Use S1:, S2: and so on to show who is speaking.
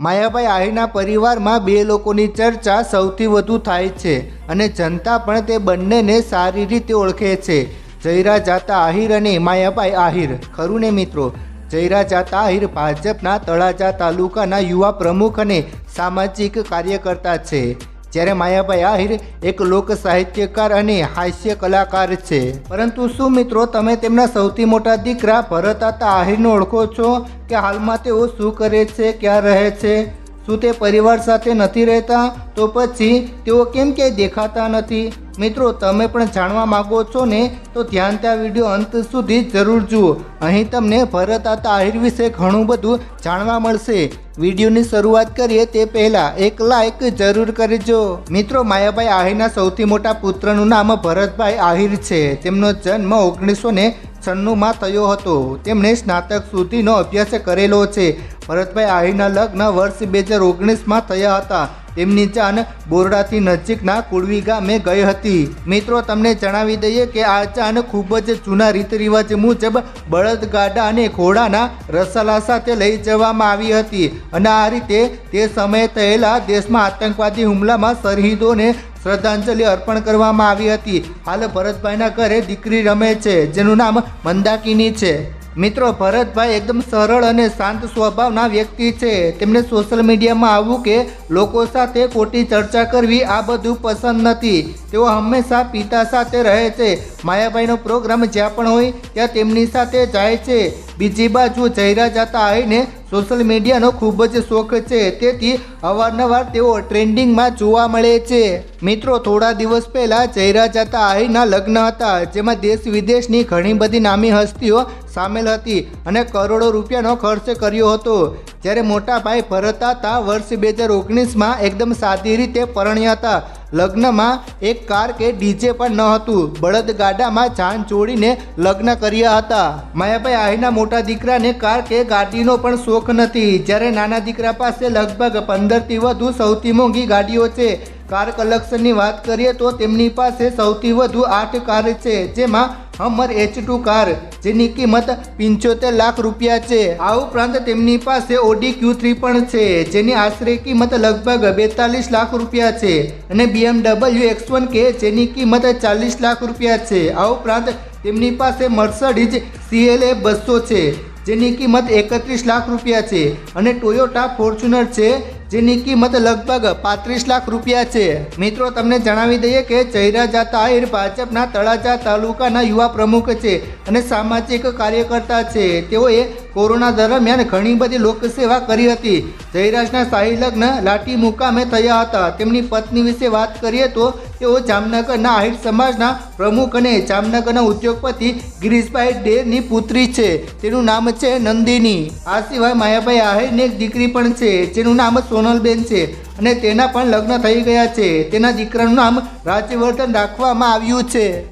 S1: માયાભાઈ આહીરના પરિવારમાં બે લોકોની ચર્ચા સૌથી વધુ થાય છે અને જનતા પણ તે બંનેને સારી રીતે ઓળખે છે. જયરા જાતા આહિર અને માયાભાઈ આહિર. ખરું ને મિત્રો? જયરા જાતા આહિર ભાજપના તળાજા તાલુકાના યુવા પ્રમુખ અને સામાજિક કાર્યકર્તા છે. જ્યારે માયાભાઈ આહિર એક લોક સાહિત્યકાર અને હાસ્ય કલાકાર છે. પરંતુ શું મિત્રો તમે તેમના સૌથી મોટા દીકરા ભરતાતા આહિરને ઓળખો છો? કે હાલમાં તેઓ શું કરે છે? ક્યાં રહે છે? શું તે પરિવાર સાથે નથી રહેતા? તો પછી તેઓ કેમ ક્યાંય દેખાતા નથી? મિત્રો, તમે પણ જાણવા માગો છો ને, તો ધ્યાન ત્યાં વીડિયો અંત સુધી જરૂર જુઓ. અહીં તમને ભરતાતા આહિર વિશે ઘણું બધું જાણવા મળશે. વિડીયોની શરૂઆત કરીએ તે પહેલાં એક લાઈક જરૂર કરજો. મિત્રો, માયાભાઈ આહિરના સૌથી મોટા પુત્રનું નામ ભરતભાઈ આહિર છે. તેમનો જન્મ ઓગણીસો ને છન્નુંમાં થયો હતો. તેમણે સ્નાતક સુધીનો અભ્યાસ કરેલો છે. ભરતભાઈ આહિરના લગ્ન વર્ષ બે હજાર ઓગણીસમાં થયા હતા. તેમની ચાન બોરડાથી નજીકના કુળવી ગામે ગઈ હતી. મિત્રો, તમને જણાવી દઈએ કે આ ચાન ખૂબ જ જૂના રીત રિવાજ મુજબ બળદગાડા અને ઘોડાના રસાલા સાથે લઈ જવામાં આવી હતી અને આ રીતે તે સમયે થયેલા દેશમાં આતંકવાદી હુમલામાં શહીદોને શ્રદ્ધાંજલિ અર્પણ કરવામાં આવી હતી. હાલ ભરતભાઈના ઘરે દીકરી રમે છે, જેનું નામ મંદાકિની છે. મિત્રો, ભરતભાઈ એકદમ સરળ અને શાંત સ્વભાવના વ્યક્તિ છે. તેમને સોશિયલ મીડિયામાં આવવું કે લોકો સાથે ખોટી ચર્ચા કરવી આ બધું પસંદ નથી. તેઓ હંમેશા પિતા સાથે રહે છે. માયાભાઈનો પ્રોગ્રામ જ્યાં પણ હોય, ત્યાં તેમની સાથે જાય છે. બીજી બાજુ જયરા જતા આવીને સોશિયલ મીડિયાનો ખૂબ જ શોખ છે. તેથી અવારનવાર તેઓ ટ્રેન્ડિંગમાં જોવા મળે છે. મિત્રો, થોડા દિવસ પહેલાં જયરાજ હતા આહીના લગ્ન હતા, જેમાં દેશ વિદેશની ઘણી બધી નામી હસ્તીઓ સામેલ હતી અને કરોડો રૂપિયાનો ખર્ચ કર્યો હતો. જ્યારે મોટા ભાઈ ભરત હતા વર્ષ બે હજાર ઓગણીસમાં એકદમ સાદી રીતે પરણ્યા હતા. લગ્નમાં એક કાર કે ડીજે પણ ન હતું. બળદગાડામાં જાન જોડીને લગ્ન કર્યા હતા. માયાભાઈ આહીના મોટા દીકરાને કાર કે ગાડીનો પણ શોખ નથી. જ્યારે નાના દીકરા પાસે લગભગ પંદરથી વધુ સૌથી મોંઘી ગાડીઓ છે. કાર કલેક્શનની વાત કરીએ તો તેમની પાસે સૌથી વધુ આઠ કાર છે, જેમાં હમર એચ ટુ કાર, જેની કિંમત પંચોતેર લાખ રૂપિયા છે. આ ઉપરાંત તેમની પાસે ઓડી ક્યુ થ્રી પણ છે, જેની આશરે કિંમત લગભગ બેતાલીસ લાખ રૂપિયા છે. અને બીએમડબલ્યુ એક્સ વન કે જેની કિંમત ચાલીસ લાખ રૂપિયા છે. આ ઉપરાંત તેમની પાસે મર્સડીઝ સીએલએ બસો છે, જેની કિંમત એકત્રીસ લાખ રૂપિયા છે. અને ટોયોટા ફોર્ચ્યુનર છે જેની કિંમત લગભગ પાંત્રીસ લાખ રૂપિયા છે. મિત્રો, તમને જણાવી દઈએ કે જયરાજા જાતા આહિર ભાજપના તળાજા તાલુકાના યુવા પ્રમુખ છે અને સામાજિક કાર્યકર્તા છે. તેઓએ કોરોના દરમિયાન ઘણી બધી લોકસેવા કરી હતી. જયરાજના શાહી લગ્ન લાઠી મુકામે થયા હતા. તેમની પત્ની વિશે વાત કરીએ તો તેઓ જામનગરના આહિર સમાજના પ્રમુખ અને જામનગરના ઉદ્યોગપતિ ગિરીશભાઈ ડેરની પુત્રી છે. તેનું નામ છે નંદિની. આ સિવાય માયાભાઈ આહિરની એક દીકરી પણ છે. જેનું નામ સોનલબેન છે અને તેના પણ લગ્ન થઈ ગયા છે. તેના દીકરાનું નામ રાજ્યવર્ધન રાખવામાં આવ્યું છે.